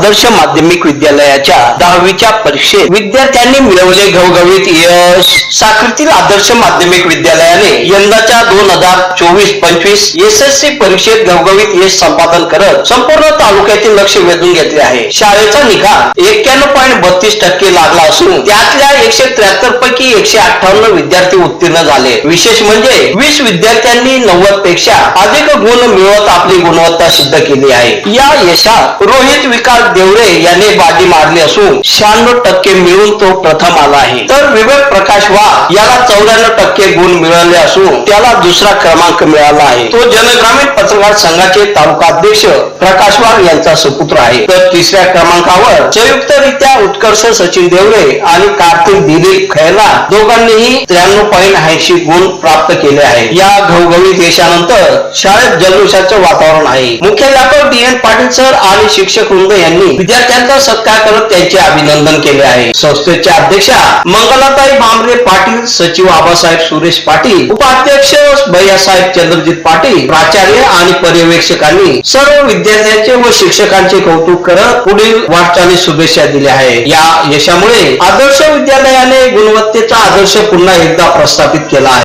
आदर्श माध्यमिक विद्यालयाच्या दहावीच्या परीक्षेत विद्यार्थ्यांनी मिळवले घवघवीत यश. साखरतील आदर्श माध्यमिक विद्यालयाने यंदाच्या दोन हजार चोवीस पंचवीस एस एस सी परीक्षेत घवघवीत यश संपादन करत संपूर्ण तालुक्यातील लक्ष वेधून घेतले आहे. शाळेचा निकाल एक्क्याण्णव पॉईंट बत्तीस टक्के लागला असून त्यातल्या एकशे त्र्याहत्तर पैकी एकशे अठ्ठावन्न विद्यार्थी उत्तीर्ण झाले. विशेष म्हणजे वीस विद्यार्थ्यांनी नव्वदपेक्षा अधिक गुण मिळवत आपली गुणवत्ता सिद्ध केली आहे. या यशात रोहित विकास देवरे याने बाजी मारली असून शहाण्णव टक्के मिळून तो प्रथम आला आहे. तर विवेक प्रकाश वा याला चौऱ्याण्णव टक्के गुण मिळाले असून त्याला दुसरा क्रमांक मिळाला आहे. तो जनग्रामीण पत्रकार संघाचे तालुका अध्यक्ष प्रकाश वाघ यांचा सुपुत्र आहे. तर तिसऱ्या क्रमांकावर संयुक्तरित्या उत्कर्ष सचिन देवरे आणि कार्तिक दिलीप खैरा दोघांनीही त्र्याण्णव पॉईंट ऐंशी गुण प्राप्त केले आहे. या घवघवी देशानंतर शाळेत जल्लोषाचं वातावरण आहे. मुख्याध्यापक डी एन पाटील सर आणि शिक्षक वृंद यांनी विद्यार्थ्यांचा सत्कार करत त्यांचे अभिनंदन केले आहे. संस्थेच्या अध्यक्षा मंगलाताई भांबरे पाटील सचिव आबासाहेब सुरेश पाटील उपाध्यक्ष भैयासाहेब चंद्रजित पाटील प्राचार्य आणि पर्यवेक्षकांनी सर्व विद्यार्थ्यांचे व शिक्षकांचे कौतुक करत पुढील वाटचाली शुभेच्छा दिल्या आहे या यशामुळे आदर्श विद्यालयाने गुणवत्तेचा आदर्श पुन्हा एकदा प्रस्थापित केला आहे.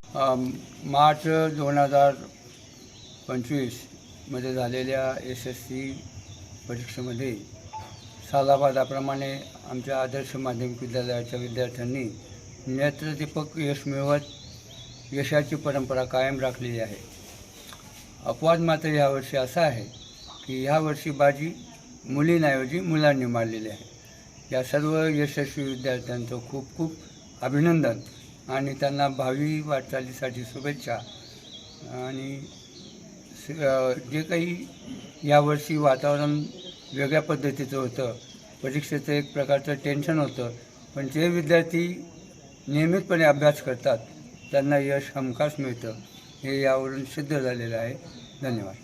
मार्च दोन हजार पंचवीसमध्ये झालेल्या एस एस सी परीक्षेमध्ये सालाबादाप्रमाणे आमच्या आदर्श माध्यमिक विद्यालयाच्या विद्यार्थ्यांनी नेत्रदीपक यश मिळवत यशाची परंपरा कायम राखलेली आहे. अपवाद मात्र यावर्षी असा आहे की ह्यावर्षी बाजी मुलींऐवजी मुलांनी मारलेली आहे. या सर्व यशस्वी विद्यार्थ्यांचं खूप खूप अभिनंदन आणि त्यांना भावी वाटचालीसाठी शुभेच्छा. आणि स- जे काही यावर्षी वातावरण वेगळ्या पद्धतीचं होतं परीक्षेचं एक प्रकारचं टेन्शन होतं पण जे विद्यार्थी नियमितपणे अभ्यास करतात. त्यांना यश हमखास मिळतं. हे यावरून सिद्ध झालेलं आहे. धन्यवाद.